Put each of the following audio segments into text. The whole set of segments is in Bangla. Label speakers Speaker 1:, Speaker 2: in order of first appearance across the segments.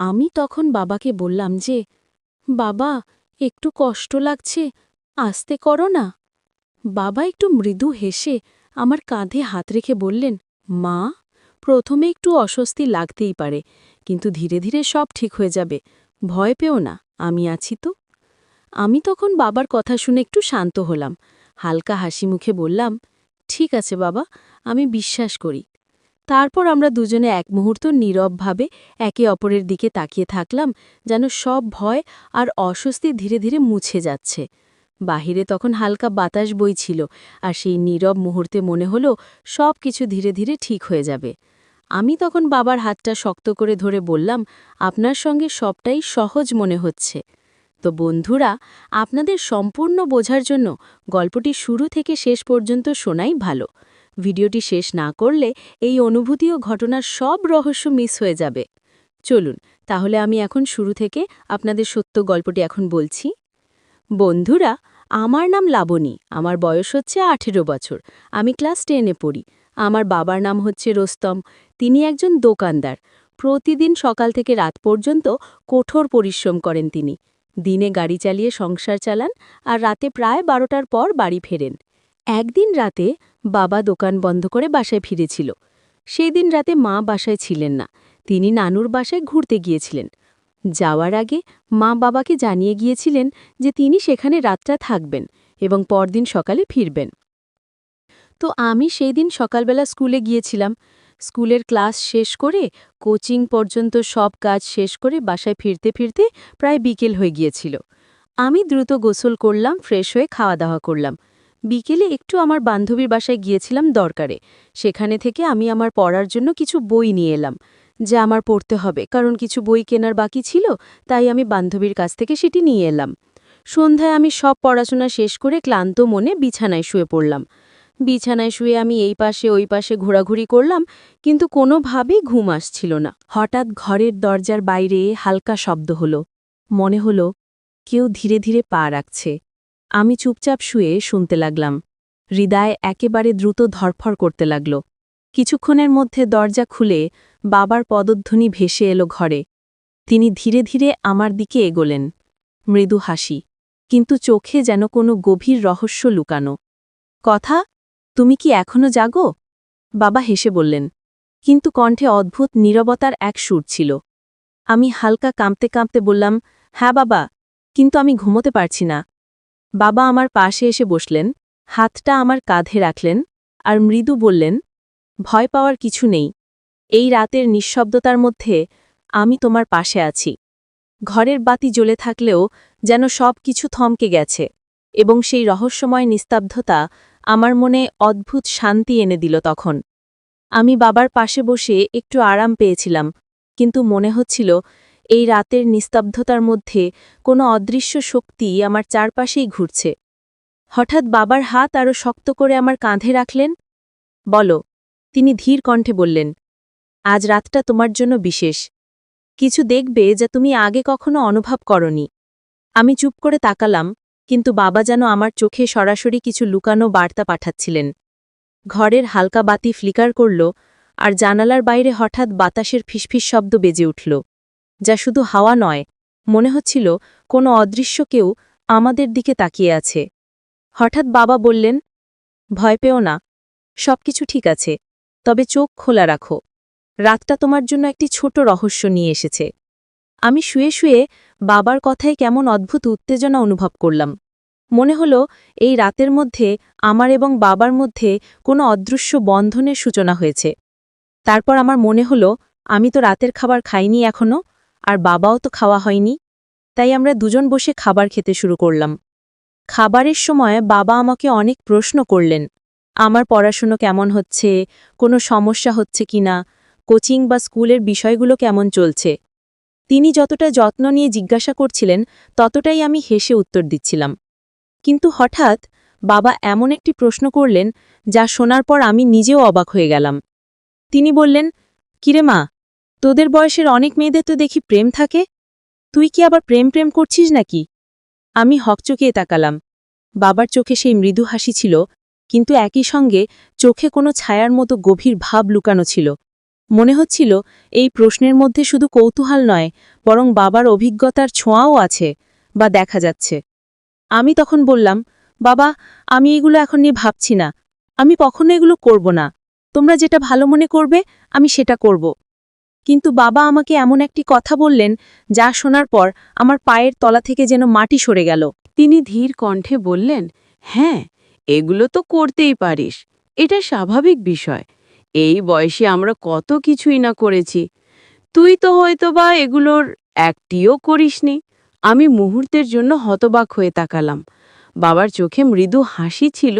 Speaker 1: আমি তখন বাবাকে বললাম যে, বাবা, একটু কষ্ট লাগছে, আসতে করো না। বাবা একটু মৃদু হেসে আমার কাঁধে হাত রেখে বললেন, মা, প্রথমে একটু অস্বস্তি লাগতেই পারে, কিন্তু ধীরে ধীরে সব ঠিক হয়ে যাবে, ভয় পেও না, আমি আছি তো। আমি তখন বাবার কথা শুনে একটু শান্ত হলাম, হালকা হাসি মুখে বললাম, ঠিক আছে বাবা, আমি বিশ্বাস করি। তারপর আমরা দুজনে এক মুহূর্ত নীরবভাবে একে অপরের দিকে তাকিয়ে থাকলাম, যেন সব ভয় আর অস্বস্তি ধীরে ধীরে মুছে যাচ্ছে। বাহিরে তখন হালকা বাতাস বইছিল আর সেই নীরব মুহূর্তে মনে হলো সব কিছু ধীরে ধীরে ঠিক হয়ে যাবে। আমি তখন বাবার হাতটা শক্ত করে ধরে বললাম, আপনার সঙ্গে সবটাই সহজ মনে হচ্ছে। তো বন্ধুরা, আপনাদের সম্পূর্ণ বোঝার জন্য গল্পটি শুরু থেকে শেষ পর্যন্ত শোনাই ভালো। ভিডিওটি শেষ না করলে এই অনুভূতি ও ঘটনার সব রহস্য মিস হয়ে যাবে। চলুন, তাহলে আমি এখন শুরু থেকে আপনাদের সত্য গল্পটি এখন বলছি। বন্ধুরা, আমার নাম লাবণী, আমার বয়স হচ্ছে আঠেরো বছর, আমি ক্লাস টেনে পড়ি। আমার বাবার নাম হচ্ছে রোস্তম, তিনি একজন দোকানদার। প্রতিদিন সকাল থেকে রাত পর্যন্ত কঠোর পরিশ্রম করেন তিনি। দিনে গাড়ি চালিয়ে সংসার চালান আর রাতে প্রায় বারোটার পর বাড়ি ফেরেন। একদিন রাতে বাবা দোকান বন্ধ করে বাসায় ফিরেছিল। সেই দিন রাতে মা বাসায় ছিলেন না। তিনি নানুর বাসায় ঘুরতে গিয়েছিলেন। যাওয়ার আগে মা বাবাকে জানিয়ে গিয়েছিলেন যে তিনি সেখানে রাতটা থাকবেন এবং পরদিন সকালে ফিরবেন। তো আমি সেই দিন সকালবেলা স্কুলে গিয়েছিলাম। স্কুলের ক্লাস শেষ করে কোচিং পর্যন্ত সব কাজ শেষ করে বাসায় ফিরতে ফিরতে প্রায় বিকেল হয়ে গিয়েছিল। আমি দ্রুত গোসল করলাম, ফ্রেশ হয়ে খাওয়া দাওয়া করলাম। বিকেলে একটু আমার বান্ধবীর বাসায় গিয়েছিলাম দরকারে। সেখানে থেকে আমি আমার পড়ার জন্য কিছু বই নিয়ে এলাম, যা আমার পড়তে হবে, কারণ কিছু বই কেনার বাকি ছিল, তাই আমি বান্ধবীর কাছ থেকে সেটি নিয়ে এলাম। সন্ধ্যায় আমি সব পড়াশোনা শেষ করে ক্লান্ত মনে বিছানায় শুয়ে পড়লাম। বিছানায় শুয়ে আমি এই পাশে ওই পাশে ঘোরাঘুরি করলাম, কিন্তু কোনোভাবেই ঘুম আসছিল না। হঠাৎ ঘরের দরজার বাইরে হালকা শব্দ হলো। মনে হল কেউ ধীরে ধীরে পা রাখছে। আমি চুপচাপ শুয়ে শুনতে লাগলাম। হৃদয় একেবারে দ্রুত ধরফর করতে লাগল। কিছুক্ষণের মধ্যে দরজা খুলে বাবার পদধ্বনি ভেসে এলো ঘরে। তিনি ধীরে ধীরে আমার দিকে এগোলেন। মৃদু হাসি, কিন্তু চোখে যেন কোনো গভীর রহস্য লুকানো। কথা? তুমি কি এখনও জাগো? বাবা হেসে বললেন। কিন্তু কণ্ঠে অদ্ভুত নীরবতার এক সুর ছিল। আমি হালকা কাঁপতে কাঁপতে বললাম হ্যাঁ বাবা, কিন্তু আমি ঘুমোতে পারছি না। বাবা আমার পাশে এসে বসলেন, হাতটা আমার কাঁধে রাখলেন, আর মৃদু বললেন, ভয় পাওয়ার কিছু নেই। এই রাতের নিঃশব্দতার মধ্যে আমি তোমার পাশে আছি। ঘরের বাতি জ্বলে থাকলেও যেন সব কিছু থমকে গেছে, এবং সেই রহস্যময় নিস্তব্ধতা আমার মনে অদ্ভুত শান্তি এনে দিল তখন। আমি বাবার পাশে বসে একটু আরাম পেয়েছিলাম, কিন্তু মনে হচ্ছিল এই রাতের নিস্তব্ধতার মধ্যে কোনো অদৃশ্য শক্তি আমার চারপাশেই ঘুরছে। হঠাৎ বাবার হাত আরও শক্ত করে আমার কাঁধে রাখলেন। বলো, তিনি ধীর কণ্ঠে বললেন, আজ রাতটা তোমার জন্য বিশেষ। কিছু দেখবে যা তুমি আগে কখনো অনুভব করনি। আমি চুপ করে তাকালাম, কিন্তু বাবা যেন আমার চোখে সরাসরি কিছু লুকানো বার্তা পাঠাচ্ছিলেন। ঘরের হালকা বাতি ফ্লিকার করল, আর জানালার বাইরে হঠাৎ বাতাসের ফিসফিস শব্দ বেজে উঠল। যা শুধু হাওয়া নয়, মনে হচ্ছিল কোনো অদৃশ্য কেউ আমাদের দিকে তাকিয়ে আছে। হঠাৎ বাবা বললেন, ভয় পেও না, সবকিছু ঠিক আছে, তবে চোখ খোলা রাখো। রাতটা তোমার জন্য একটি ছোট রহস্য নিয়ে এসেছে। আমি শুয়ে শুয়ে বাবার কথায় কেমন অদ্ভুত উত্তেজনা অনুভব করলাম। মনে হল এই রাতের মধ্যে আমার এবং বাবার মধ্যে কোনো অদৃশ্য বন্ধনের সূচনা হয়েছে। তারপর আমার মনে হল, আমি তো রাতের খাবার খাইনি এখনও আর বাবাও তো খাওয়া হয়নি, তাই আমরা দুজন বসে খাবার খেতে শুরু করলাম। খাবারের সময় বাবা আমাকে অনেক প্রশ্ন করলেন, আমার পড়াশুনো কেমন হচ্ছে? কোনো সমস্যা হচ্ছে কিনা কোচিং বা স্কুলের বিষয়গুলো কেমন চলছে? তিনি যতটা যত্ন নিয়ে জিজ্ঞাসা করছিলেন, ততটাই আমি হেসে উত্তর দিচ্ছিলাম। কিন্তু হঠাৎ বাবা এমন একটি প্রশ্ন করলেন, যা শোনার পর আমি নিজেও অবাক হয়ে গেলাম। তিনি বললেন, কিরে মা তোদের বয়সের অনেক মেয়েদের তো দেখি প্রেম থাকে। তুই কি আবার প্রেম প্রেম করছিস নাকি? আমি হকচকিয়ে তাকালাম। বাবার চোখে সেই মৃদু হাসি ছিল, কিন্তু একই সঙ্গে চোখে কোনো ছায়ার মতো গভীর ভাব লুকানো ছিল।
Speaker 2: মনে হচ্ছিল, এই প্রশ্নের মধ্যে শুধু কৌতূহল নয়, বরং বাবার অভিজ্ঞতার ছোঁয়াও আছে, বা দেখা যাচ্ছে। আমি তখন বললাম, বাবা, আমি এগুলো এখন নিয়ে ভাবছি না। আমি কখনো এগুলো করব না। তোমরা যেটা ভালো মনে করবে, আমি সেটা করব। কিন্তু বাবা আমাকে এমন একটি কথা বললেন, যা শোনার পর আমার পায়ের তলা থেকে যেন মাটি সরে গেল।
Speaker 1: তিনি ধীর কণ্ঠে বললেন হ্যাঁ এগুলো তো করতেই পারিস। এটা স্বাভাবিক বিষয়। এই বয়সে আমরা কত কিছুই না করেছি। তুই তো হয়তো বা এগুলোর একটিও করিসনি। আমি মুহূর্তের জন্য হতবাক হয়ে তাকালাম। বাবার চোখে মৃদু হাসি ছিল,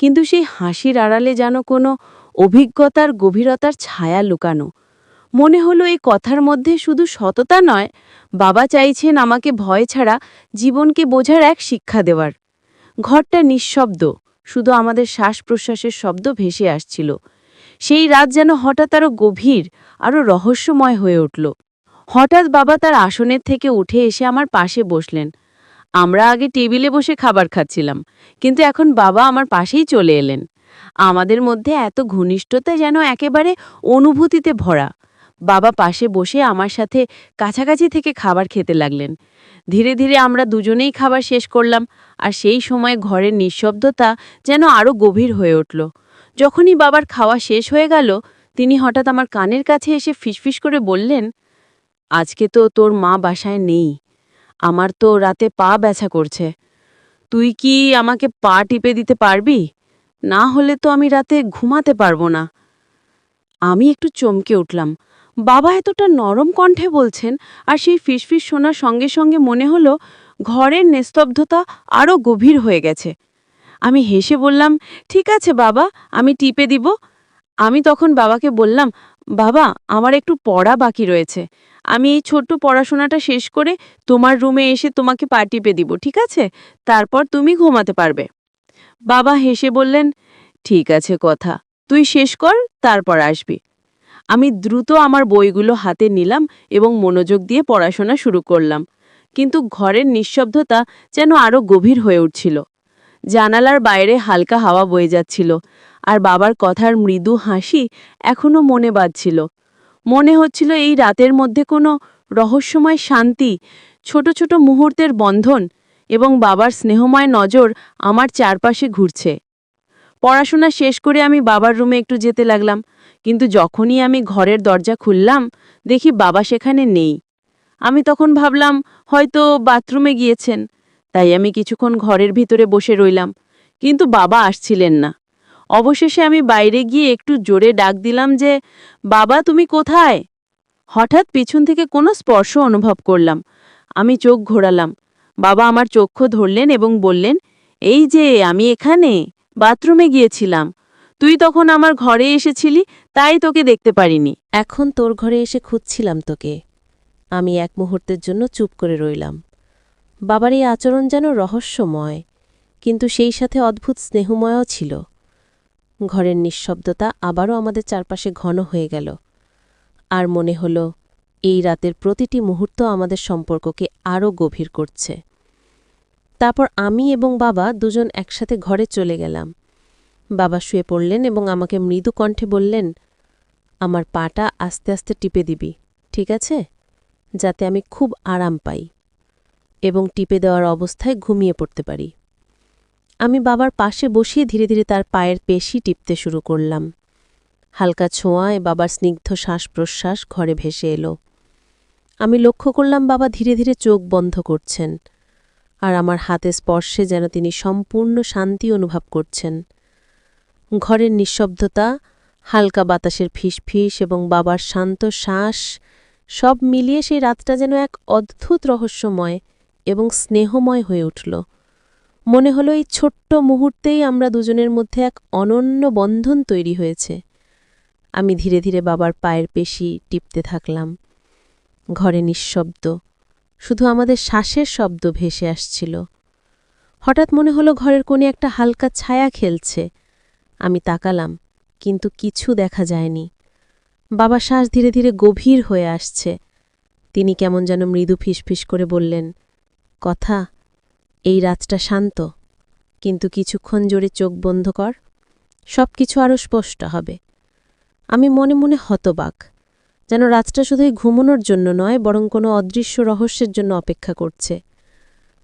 Speaker 1: কিন্তু সেই হাসির আড়ালে যেন কোনো অভিজ্ঞতার গভীরতার ছায়া লুকানো। মনে হলো এই কথার মধ্যে শুধু সততা নয়, বাবা চাইছেন আমাকে ভয় ছাড়া জীবনকে বোঝার এক শিক্ষা দেওয়ার। ঘরটা নিঃশব্দ, শুধু আমাদের শ্বাস প্রশ্বাসের শব্দ ভেসে আসছিল। সেই রাত যেন হঠাৎ আরও গভীর আরও রহস্যময় হয়ে উঠল। হঠাৎ বাবা তার আসনের থেকে উঠে এসে আমার পাশে বসলেন। আমরা আগে টেবিলে বসে খাবার খাচ্ছিলাম, কিন্তু এখন বাবা আমার পাশেই চলে এলেন। আমাদের মধ্যে এত ঘনিষ্ঠতা যেন একেবারে অনুভূতিতে ভরা। বাবা পাশে বসে আমার সাথে কাছাকাছি থেকে খাবার খেতে লাগলেন। ধীরে ধীরে আমরা দুজনেই খাবার শেষ করলাম আর সেই সময় ঘরের নিঃশব্দতা যেন আরও গভীর হয়ে উঠল। যখনই বাবার খাওয়া শেষ হয়ে গেল, তিনি হঠাৎ আমার কানের কাছে এসে ফিসফিস করে বললেন, আজকে তো তোর মা বাসায় নেই। আমার তো রাতে পা ব্যথা করছে। তুই কি আমাকে পা টিপে দিতে পারবি? না হলে তো আমি রাতে ঘুমাতে পারব না। আমি একটু চমকে উঠলাম। বাবা এতটা নরম কণ্ঠে বলছেন, আর সেই ফিসফিস শোনার সঙ্গে সঙ্গে মনে হলো ঘরের নিস্তব্ধতা আরও গভীর হয়ে গেছে। আমি হেসে বললাম, ঠিক আছে বাবা, আমি টিপে দিব। আমি তখন বাবাকে বললাম, বাবা, আমার একটু পড়া বাকি রয়েছে। আমি এই ছোট্ট পড়াশোনাটা শেষ করে তোমার রুমে এসে তোমাকে পা টিপে দিব, ঠিক আছে? তারপর তুমি ঘুমাতে পারবে। বাবা হেসে বললেন, ঠিক আছে কথা। তুই শেষ কর, তারপর আসবি। আমি দ্রুত আমার বইগুলো হাতে নিলাম এবং মনোযোগ দিয়ে পড়াশোনা শুরু করলাম। কিন্তু ঘরের নিঃশব্দতা যেন আরও গভীর হয়ে উঠছিল। জানালার বাইরে হালকা হাওয়া বয়ে যাচ্ছিল আর বাবার কথার মৃদু হাসি এখনও মনে বাজছিল মনে হচ্ছিল এই রাতের মধ্যে কোনো রহস্যময় শান্তি, ছোট ছোট মুহূর্তের বন্ধন এবং বাবার স্নেহময় নজর আমার চারপাশে ঘুরছে। পড়াশোনা শেষ করে আমি বাবার রুমে একটু যেতে লাগলাম। কিন্তু যখনই আমি ঘরের দরজা খুললাম, দেখি বাবা সেখানে নেই। আমি তখন ভাবলাম, হয়তো বাথরুমে গিয়েছেন। তাই আমি কিছুক্ষণ ঘরের ভিতরে বসে রইলাম। কিন্তু বাবা আসছিলেন না। অবশেষে আমি বাইরে গিয়ে একটু জোরে ডাক দিলাম যে, বাবা, তুমি কোথায়? হঠাৎ পিছন থেকে কোনো স্পর্শ অনুভব করলাম। আমি চোখ ঘোরালাম। বাবা আমার চক্ষু ধরলেন এবং বললেন, এই যে, আমি এখানে। বাথরুমে গিয়েছিলাম। তুই তখন আমার ঘরে এসেছিলি, তাই তোকে দেখতে পারিনি।
Speaker 3: এখন তোর ঘরে এসে খুঁজছিলাম তোকে। আমি এক মুহূর্তের জন্য চুপ করে রইলাম। বাবার এই আচরণ যেন রহস্যময়, কিন্তু সেই সাথে অদ্ভুত স্নেহময়ও ছিল। ঘরের নিঃশব্দতা আবারও আমাদের চারপাশে ঘন হয়ে গেল। আর মনে হল, এই রাতের প্রতিটি মুহূর্ত আমাদের সম্পর্ককে আরও গভীর করছে। তারপর আমি এবং বাবা দুজন একসাথে ঘরে চলে গেলাম। বাবা শুয়ে পড়লেন এবং আমাকে মৃদু কণ্ঠে বললেন, আমার পাটা আস্তে আস্তে টিপে দিবি, ঠিক আছে? যাতে আমি খুব আরাম পাই এবং টিপে দেওয়ার অবস্থায় ঘুমিয়ে পড়তে পারি। আমি বাবার পাশে বসিয়ে ধীরে ধীরে তার পায়ের পেশি টিপতে শুরু করলাম। হালকা ছোঁয়ায় বাবার স্নিগ্ধ শ্বাস প্রশ্বাস ঘরে ভেসে এলো। আমি লক্ষ্য করলাম বাবা ধীরে ধীরে চোখ বন্ধ করছেন। আর আমার হাতে স্পর্শে যেন তিনি সম্পূর্ণ শান্তি অনুভব করছেন। ঘরের নিঃশব্দতা, হালকা বাতাসের ফিসফিস এবং বাবার শান্ত শ্বাস সব মিলিয়ে সেই রাতটা যেন এক অদ্ভুত রহস্যময় এবং স্নেহময় হয়ে উঠল। মনে হলো এই ছোট্ট মুহূর্তেই আমরা দুজনের মধ্যে এক অনন্য বন্ধন তৈরি হয়েছে। আমি ধীরে ধীরে বাবার পায়ের পেশি টিপতে থাকলাম। ঘরে নিঃশব্দ শুধু আমাদের শ্বাসের শব্দ ভেসে আসছিল। হঠাৎ মনে হলো ঘরের কোণে একটা হালকা ছায়া খেলছে। আমি তাকালাম, কিন্তু কিছু দেখা যায়নি। বাবা শ্বাস ধীরে ধীরে গভীর হয়ে আসছে। তিনি কেমন যেন মৃদু ফিসফিস করে বললেন, কথা, এই রাতটা শান্ত, কিন্তু কিছুক্ষণ জোরে চোখ বন্ধ কর সব কিছু আরও স্পষ্ট হবে। আমি মনে মনে হতবাক যেন রাতটা শুধুই ঘুমানোর জন্য নয়, বরং কোনো অদৃশ্য রহস্যের জন্য অপেক্ষা করছে।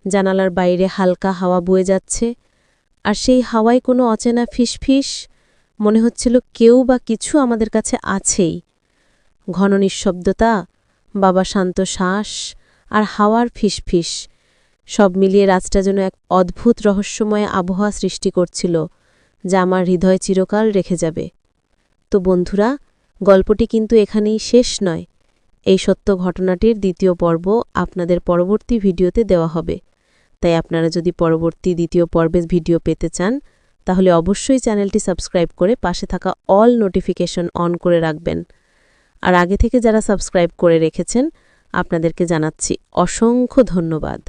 Speaker 3: জানালার বাইরে হালকা হাওয়া বয়ে যাচ্ছে, আর সেই হাওয়ায় কোনো অচেনা ফিসফিস, মনে হচ্ছিল কেউ বা কিছু আমাদের কাছে আছেই। ঘন নিঃশব্দতা, বাবা শান্ত শ্বাস, আর হাওয়ার ফিসফিস, সব মিলিয়ে রাতটা যেন এক অদ্ভুত রহস্যময় আবহাওয়া সৃষ্টি করছিল, যা আমার হৃদয় চিরকাল রেখে যাবে। তো বন্ধুরা গল্পটি কিন্তু এখানেই শেষ নয়। এই সত্য ঘটনাটির দ্বিতীয় পর্ব আপনাদের পরবর্তী ভিডিওতে দেওয়া হবে। তাই আপনারা যদি পরবর্তী দ্বিতীয় পর্বের ভিডিও পেতে চান, তাহলে অবশ্যই চ্যানেলটি সাবস্ক্রাইব করে পাশে থাকা অল নোটিফিকেশন অন করে রাখবেন। আর আগে থেকে যারা সাবস্ক্রাইব করে রেখেছেন, আপনাদেরকে জানাচ্ছি অসংখ্য ধন্যবাদ।